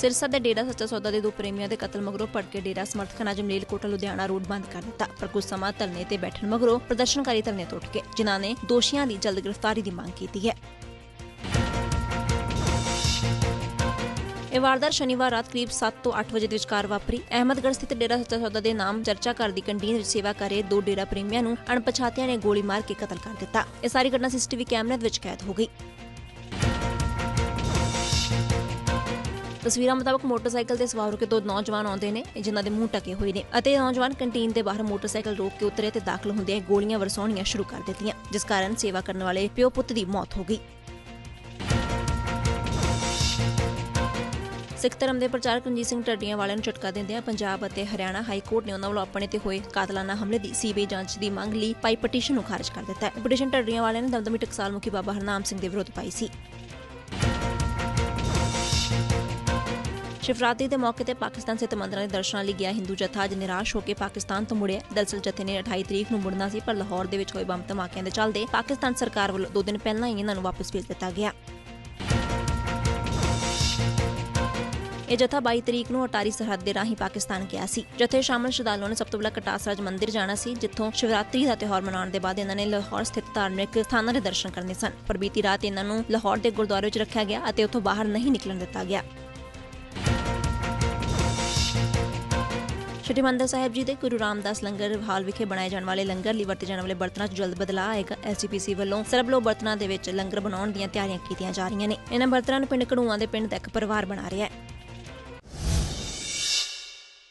ਸਿਰਸਾ ਦੇ ਡੇਰਾ ਸੱਚਾ ਸੌਦਾ ਦੇ ਦੋ ਪ੍ਰੇਮੀਆਂ ਦੇ ਕਤਲ ਮਗਰੋਂ ਭੜਕੇ ਡੇਰਾ ਸਮਰਥਕਾਂ ਨੇ ਅੱਜ ਲੁਧਿਆਣਾ ਰੋਡ ਬੰਦ ਕਰ ਦਿੱਤਾ। ਪਰ ਕੁਝ ਸਮਾਂ ਧਰਨੇ ਤੇ ਬੈਠਣ ਮਗਰੋਂ ਪ੍ਰਦਰਸ਼ਨਕਾਰੀ ਧਰਨੇ ਤੋਂ ਉੱਠ ਗਏ ਜਿਨ੍ਹਾਂ ਨੇ ਦੋਸ਼ੀਆਂ ਦੀ ਜਲਦ ਗ੍ਰਿਫਤਾਰੀ ਦੀ ਮੰਗ ਕੀਤੀ ਹੈ। ਇਹ ਵਾਰਦਾਤ ਸ਼ਨੀਵਾਰ ਰਾਤ ਕਰੀਬ 7 ਤੋਂ 8 ਵਜੇ ਦੇ ਵਿਚਕਾਰ ਵਾਪਰੀ। ਅਹਿਮਦਗੜ੍ਹ ਸਥਿਤ ਡੇਰਾ ਸੱਚਾ ਸੌਦਾ ਦੇ ਨਾਮ ਚਰਚਾ ਘਰ ਦੀ ਕੰਟੀਨ ਵਿੱਚ ਸੇਵਾ ਕਰ ਰਹੇ ਦੋ ਡੇਰਾ ਪ੍ਰੇਮੀਆਂ ਨੂੰ ਅਣਪਛਾਤਿਆਂ ਨੇ ਗੋਲੀ ਮਾਰ ਕੇ ਕਤਲ ਕਰ ਦਿੱਤਾ। ਇਹ ਸਾਰੀ ਘਟਨਾ ਸੀਸੀਟੀਵੀ ਕੈਮਰੇ ਵਿੱਚ ਕੈਦ ਹੋ ਗਈ। ਤਸਵੀਰਾਂ ਮੁਤਾਬਕ ਮੋਟਰਸਾਈਕਲ ਤੇ ਸਵਾਰ ਹੋ ਕੇ ਦੋ ਨੌਜਵਾਨ ਆਉਂਦੇ ਨੇ, ਜਿਨ੍ਹਾਂ ਦੇ ਮੂੰਹ ਟਕੇ ਹੋਏ ਨੇ ਅਤੇ ਨੌਜਵਾਨ ਕੰਟੀਨ ਦੇ ਬਾਹਰ ਮੋਟਰਸਾਈਕਲ ਰੋਕ ਕੇ ਉਤਰੇ ਤੇ ਦਾਖਲ ਹੁੰਦਿਆਂ ਗੋਲੀਆਂ ਵਰਸਾਉਣੀਆਂ ਸ਼ੁਰੂ ਕਰ ਦਿੱਤੀਆਂ, ਜਿਸ ਕਾਰਨ ਸੇਵਾ ਕਰਨ ਵਾਲੇ ਪਿਓ ਪੁੱਤ ਦੀ ਮੌਤ ਹੋ ਗਈ। ਸਿੱਖ ਧਰਮ ਦੇ ਪ੍ਰਚਾਰਕ ਰਣਜੀਤ ਸਿੰਘ ਢੱਡੀਆਂ ਵਾਲਿਆਂ ਨੂੰ ਝਟਕਾ ਦਿੰਦਿਆਂ ਪੰਜਾਬ ਅਤੇ ਹਰਿਆਣਾ ਹਾਈ ਕੋਰਟ ਨੇ ਉਹਨਾਂ ਵੱਲੋਂ ਆਪਣੇ ਤੇ ਹੋਏ ਕਾਤਲਾਨਾ ਹਮਲੇ ਦੀ ਸੀਬੀਆਈ ਜਾਂਚ ਦੀ ਮੰਗ ਲਈ ਪਾਈ ਪਟੀਸ਼ਨ ਨੂੰ ਖਾਰਜ ਕਰ ਦਿੱਤਾ ਹੈ। ਪਟੀਸ਼ਨ ਢੱਡੀਆਂ ਵਾਲਿਆਂ ਨੇ ਦਮਦਮੀ ਟਕਸਾਲ ਮੁਖੀ ਬਾਬਾ ਹਰਨਾਮ ਸਿੰਘ ਦੇ ਵਿਰੁੱਧ ਪਾਈ ਸੀ। ਸ਼ਿਵਰਾਤਰੀ ਦੇ ਮੌਕੇ ਤੇ ਪਾਕਿਸਤਾਨ ਸਥਿਤ ਮੰਦਰਾਂ ਦੇ ਦਰਸ਼ਨਾਂ ਲਈ ਗਿਆ ਹਿੰਦੂ ਜਥਾ ਅੱਜ ਨਿਰਾਸ਼ ਹੋ ਕੇ ਪਾਕਿਸਤਾਨ ਤੋਂ ਮੁੜਿਆ। ਦਰਸਲ ਜਥੇ ਨੇ 28 ਤਰੀਕ ਨੂੰ ਮੁੜਨਾ ਸੀ, ਪਰ ਲਾਹੌਰ ਦੇ ਵਿੱਚ ਹੋਏ ਬੰਬ ਧਮਾਕਿਆਂ ਦੇ ਚੱਲਦੇ ਪਾਕਿਸਤਾਨ ਸਰਕਾਰ ਵੱਲੋਂ ਦੋ ਦਿਨ ਪਹਿਲਾਂ ਹੀ ਇਹਨਾਂ ਨੂੰ ਵਾਪਸ ਭੇਜ ਦਿੱਤਾ ਗਿਆ। ਇਹ ਜਥਾ 22 ਤਰੀਕ ਨੂੰ ਅਟਾਰੀ ਸਰਹੱਦ ਦੇ ਰਾਹੀਂ ਪਾਕਿਸਤਾਨ ਗਿਆ ਸੀ। ਜਥੇ ਸ਼ਾਮਲ ਸ਼ਰਧਾਲੂਆਂ ਨੇ ਸਭ ਤੋਂ ਪਹਿਲਾਂ ਕਟਾਸਰਾਜ ਮੰਦਿਰ ਜਾਣਾ ਸੀ, ਜਿੱਥੋਂ ਸ਼ਿਵਰਾਤਰੀ ਦਾ ਤਿਉਹਾਰ ਮਨਾਉਣ ਦੇ ਬਾਅਦ ਇਹਨਾਂ ਨੇ ਲਾਹੌਰ ਸਥਿਤ ਧਾਰਮਿਕ ਸਥਾਨਾਂ ਦੇ ਦਰਸ਼ਨ ਕਰਨੇ ਸਨ। ਪਰ ਬੀਤੀ ਰਾਤ ਇਹਨਾਂ ਨੂੰ ਲਾਹੌਰ ਦੇ ਗੁਰਦੁਆਰੇ ਵਿੱਚ ਰੱਖਿਆ ਗਿਆ ਅਤੇ ਉੱਥੋਂ ਬਾਹਰ ਨਹੀਂ ਨਿਕਲਣ ਦਿੱਤਾ ਗਿਆ। ਸ਼੍ਰੀ ਮੰਦਰ ਸਾਹਿਬ ਜੀ ਦੇ ਗੁਰੂ ਰਾਮਦਾਸ ਲੰਗਰ ਹਾਲ ਵਿਖੇ ਬਣਾਏ ਜਾਣ ਵਾਲੇ ਲੰਗਰ ਲਈ ਵਰਤੇ ਜਾਣ ਵਾਲੇ ਬਰਤਨਾਂ 'ਚ ਜਲਦ ਬਦਲਾਅ ਆਏਗਾ। ਐਸਜੀਪੀਸੀ ਵੱਲੋਂ ਸਰਬਲੋ ਬਰਤਨਾਂ ਦੇ ਵਿੱਚ ਲੰਗਰ ਬਣਾਉਣ ਦੀਆਂ ਤਿਆਰੀਆਂ ਕੀਤੀਆਂ ਜਾ ਰਹੀਆਂ ਨੇ। ਇਹਨਾਂ ਬਰਤਨਾਂ ਨੂੰ ਪਿੰਡ ਕੜੂਆਂ ਦੇ ਪਿੰਡ ਦਾ ਇੱਕ ਪਰਿਵਾਰ ਬਣਾ ਰਿਹਾ ਹੈ।